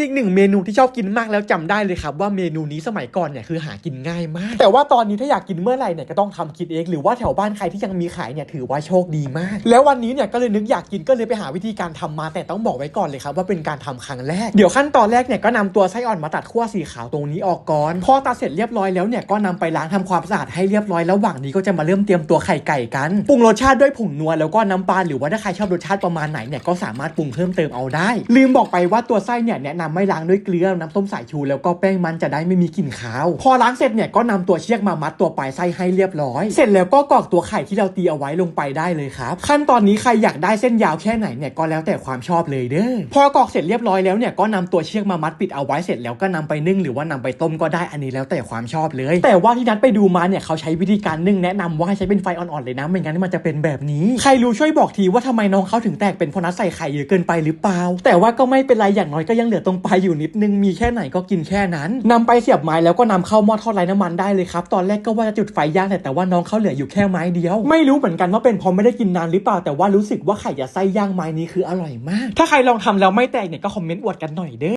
อีกหนึ่งเมนูที่ชอบกินมากแล้วจำได้เลยครับว่าเมนูนี้สมัยก่อนเนี่ยคือหากินง่ายมาก แต่ว่าตอนนี้ถ้าอยากกินเมื่อไหร่เนี่ยก็ต้องทำกินเองหรือว่าแถวบ้านใครที่ยังมีขายเนี่ยถือว่าโชคดีมาก แล้ววันนี้เนี่ยก็เลยนึกอยากกินก็เลยไปหาวิธีการทำมา แต่ต้องบอกไว้ก่อนเลยครับว่าเป็นการทำครั้งแรก เดี๋ยวขั้นตอนแรกเนี่ยก็นำตัวไส้อ่อนมาตัดขั้วสีขาวตรงนี้ออกก่อนพอตัดเสร็จเรียบร้อยแล้วเนี่ยก็นำไปล้างทำความสะอาดให้เรียบร้อยแล้วระหว่างนี้ก็จะมาเริ่มเตรียมตัวไข่ไก่กันปรุงรสชาติด้วยผงนัวแล้วก็น้ำปลาหรือว่าถ้าใครชอบรสชาติประมาณไหนเนี่ยก็สามารถปรุงเพิ่มเติมเอาได้ ลืมบอกไปว่าตัวไส้เนี่ยแนะนำไม่ล้างด้วยเกลือน้ำส้มสายชูแล้วก็แป้งมันจะได้ไม่มีกลิ่นคาว พอล้างเสร็จเนี่ยก็นำตัวเชือกมามัดตัวปลายไส้ให้เรียบร้อย เสร็จแล้วก็กรอกตัวไข่ที่เราตีเอาไว้ลงไปได้เลยครับ ขั้นตอนนี้ใครอยากได้เส้นยาวแค่ไหนเนี่ยก็แล้วแต่ความชอบเลยเด้อ พอกรอกเสร็จเรียบร้อยแล้วเนี่ยก็นำตัวเชือกมามัดปิดเอาไว้เสร็จแล้วก็นำไปนึ่งหรือว่านำไปต้มก็ได้อันนี้แล้วแต่ความชอบเลย แต่ว่าที่นัดไปดูมาเนี่ยเขาใช้วิธีการนึ่งแนะนำว่าให้ใช้เป็นไฟอ่อนๆเลยนะไม่งั้นมันจะเป็นแบบนี้ ใครรู้ช่วยบอกทีว่าทำไมน้องเขาถึงแตกเป็นพนัดใส่ไข่เยอะเกินไปหรือเปล่า แต่ว่าก็ไม่เป็นไรอย่างน้อยก็ยังเหลือตรงปลายอยู่นิดนึงมีแค่ไหนก็กินแค่นั้นนำไปเสียบไม้แล้วก็นำเข้าหม้อทอดไร้น้ำมันได้เลยครับ ตอนแรกก็ว่าจะจุดไฟย่างแต่แต่ว่าน้องเขาเหลืออยู่แค่ไม้เดียว ไม่รู้เหมือนกันว่าเป็นเพราะไม่ได้กินนานหรือเปล่า แต่ว่ารู้สึกว่าไข่ยาไส้ย่างไม้นี้คืออร่อยมาก ถ้าใครลองทำแล้วไม่แตกเนี่ยก็คอมเมนต์อวดกันหน่อยเด้อ